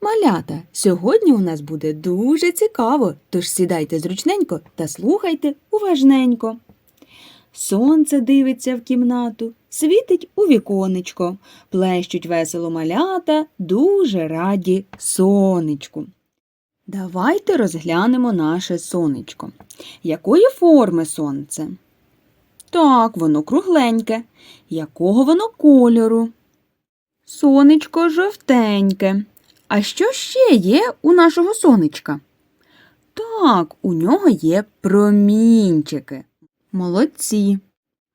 Малята, сьогодні у нас буде дуже цікаво, тож сідайте зручненько та слухайте уважненько. Сонце дивиться в кімнату, світить у віконечко, плещуть весело малята, дуже раді сонечку. Давайте розглянемо наше сонечко. Якої форми сонце? Так, воно кругленьке. Якого воно кольору? Сонечко жовтеньке. А що ще є у нашого сонечка? Так, у нього є промінчики. Молодці.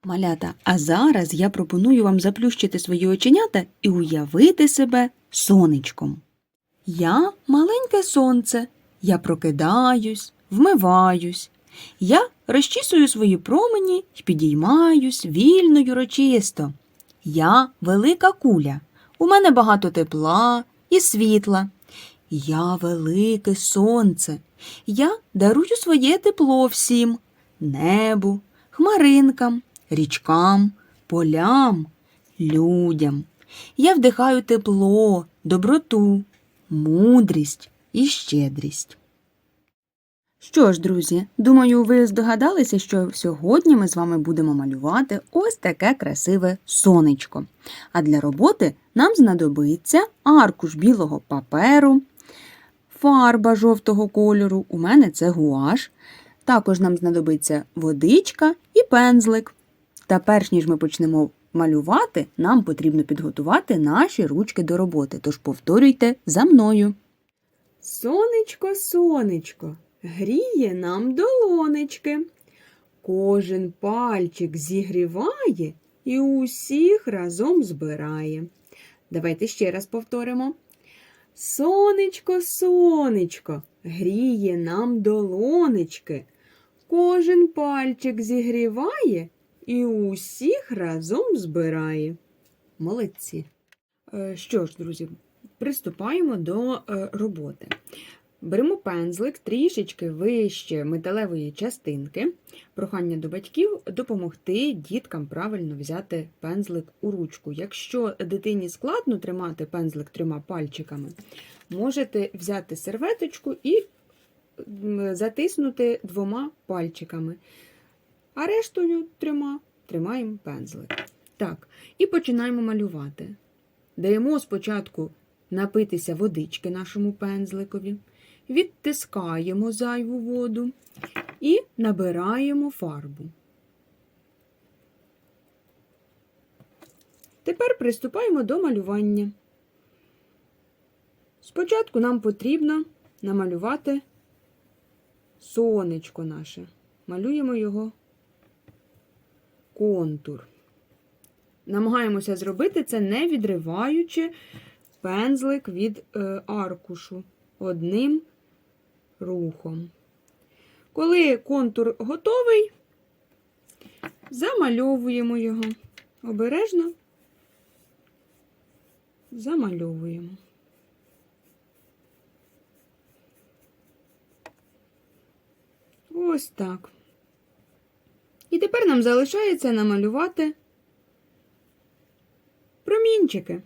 Малята, а зараз я пропоную вам заплющити свої оченята і уявити себе сонечком. Я маленьке сонце. Я прокидаюсь, вмиваюсь. Я розчісую свої промені і підіймаюсь вільно й урочисто. Я велика куля. У мене багато тепла і світла. Я велике сонце. Я дарую своє тепло всім небу, хмаринкам, річкам, полям, людям. Я вдихаю тепло, доброту, мудрість і щедрість. Що ж, друзі, думаю, ви здогадалися, що сьогодні ми з вами будемо малювати ось таке красиве сонечко. А для роботи нам знадобиться аркуш білого паперу, фарба жовтого кольору, у мене це гуаш. Також нам знадобиться водичка і пензлик. Та перш ніж ми почнемо малювати, нам потрібно підготувати наші ручки до роботи. Тож повторюйте за мною. Сонечко, сонечко, гріє нам долонечки. Кожен пальчик зігріває і усіх разом збирає. Давайте ще раз повторимо. Сонечко, сонечко, гріє нам долонечки. Кожен пальчик зігріває і усіх разом збирає. Молодці. Е, Що ж, друзі, приступаємо до е, роботи. Беремо пензлик трішечки вище металевої частинки. Прохання до батьків допомогти діткам правильно взяти пензлик у ручку. Якщо дитині складно тримати пензлик трьома пальчиками, можете взяти серветочку і затиснути двома пальчиками, а рештою трьома тримаємо пензлик. Так, і починаємо малювати. Даємо спочатку напитися водички нашому пензликові, відтискаємо зайву воду і набираємо фарбу. Тепер приступаємо до малювання. Спочатку нам потрібно намалювати сонечко наше. Малюємо його контур. Намагаємося зробити це не відриваючи пензлик від е, аркушу одним рухом. Коли контур готовий, замальовуємо його. Обережно замальовуємо. Ось так. І тепер нам залишається намалювати промінчики.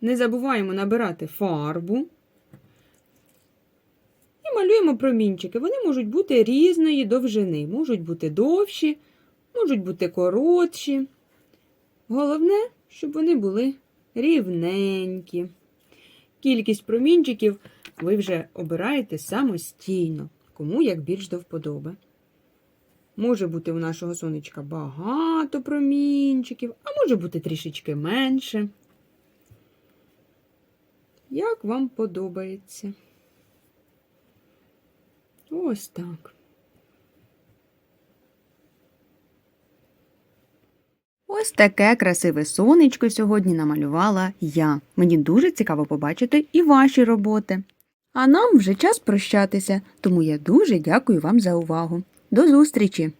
Не забуваємо набирати фарбу. І малюємо промінчики. Вони можуть бути різної довжини, можуть бути довші, можуть бути коротші. Головне, щоб вони були рівненькі. Кількість промінчиків ви вже обираєте самостійно, кому як більш до вподоби. Може бути у нашого сонечка багато промінчиків, а може бути трішечки менше. Як вам подобається? Ось так. Ось таке красиве сонечко сьогодні намалювала я. Мені дуже цікаво побачити і ваші роботи. А нам вже час прощатися, тому я дуже дякую вам за увагу. До зустрічі!